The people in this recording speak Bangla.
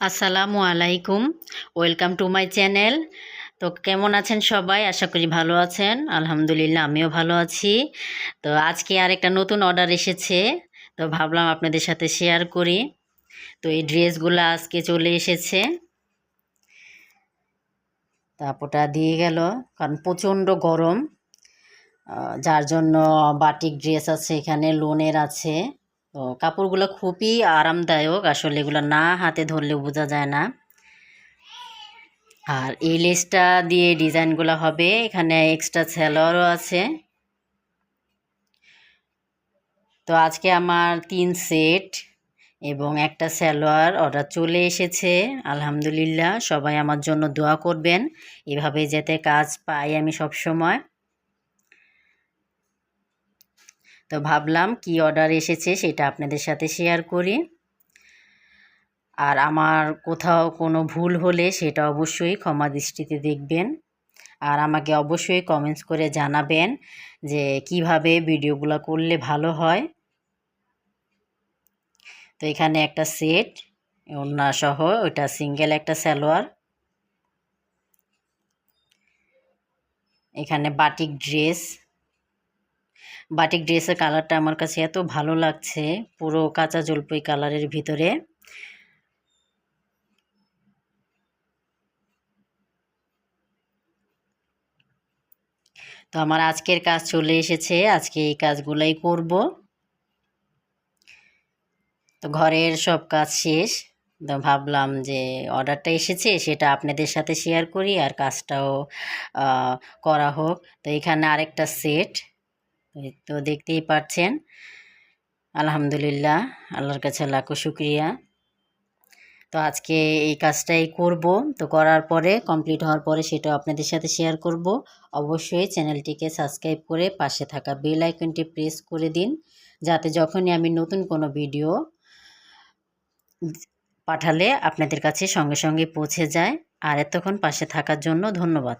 আসসালামু আলাইকুম। ওয়েলকাম টু মাই চ্যানেল তো কেমন আছেন সবাই? আশা করি ভালো আছেন। আলহামদুলিল্লাহ, আমিও ভালো আছি। তো আজকে আর একটা নতুন অর্ডার এসেছে। তো ভাবলাম আপনাদের সাথে শেয়ার করি। তো এই ড্রেসগুলো আজকে চলে এসেছে। তারপরটা দিয়ে গেল, কারণ প্রচণ্ড গরম। যার জন্য বাটিক ড্রেস আছে এখানে লোনের আছে। তো কাপড়গুলো খুবই আরামদায়ক, আসলে এগুলো না হাতে ধরলে বোঝা যায় না। আর এই লেসটা দিয়ে ডিজাইনগুলো হবে, এখানে এক্সট্রা সেলোয়ারও আছে। তো আজকে আমার তিন সেট এবং একটা সালোয়ার অর্ডার চলে এসেছে, আলহামদুলিল্লাহ। সবাই আমার জন্য দোয়া করবেন, এভাবে যাতে কাজ পাই আমি সব সময় তো ভাবলাম কি অর্ডার এসেছে সেটা আপনাদের সাথে শেয়ার করি। আর আমার কোথাও কোনো ভুল হলে সেটা অবশ্যই ক্ষমা দৃষ্টিতে দেখবেন। আর আমাকে অবশ্যই কমেন্টস করে জানাবেন যে কীভাবে ভিডিওগুলো করলে ভালো হয়। তো এখানে একটা সেট সহ ওইটা সিঙ্গেল একটা সালোয়ার। এখানে বাটিক ড্রেস বাটিক ড্রেসের কালারটা আমার কাছে এত ভালো লাগছে, পুরো কাঁচা জলপাই কালারের ভিতরে। তো আমার আজকের কাজ চলে এসেছে, আজকে এই কাজগুলাই করব। তো ঘরের সব কাজ শেষ, তো ভাবলাম যে অর্ডারটা এসেছে, সেটা আপনাদের সাথে শেয়ার করি, আর কাজটাও করা হোক। তো এখানে আরেকটা সেট তো দেখতেই পাচ্ছেন। আলহামদুলিল্লাহ, আল্লাহর কাছে লাখো শুক্রিয়া। তো আজকে এই কাজটাই করব। তো করার পরে, কমপ্লিট হওয়ার পরে সেটা আপনাদের সাথে শেয়ার করব। অবশ্যই চ্যানেলটিকে সাবস্ক্রাইব করে পাশে থাকা বেল আইকনটি প্রেস করে দিন। যাতে যখনই আমি নতুন কোনো ভিডিও পাঠালে আপনাদের কাছে সঙ্গে সঙ্গে পৌঁছে যায়। আর এতক্ষণ পাশে থাকার জন্য ধন্যবাদ।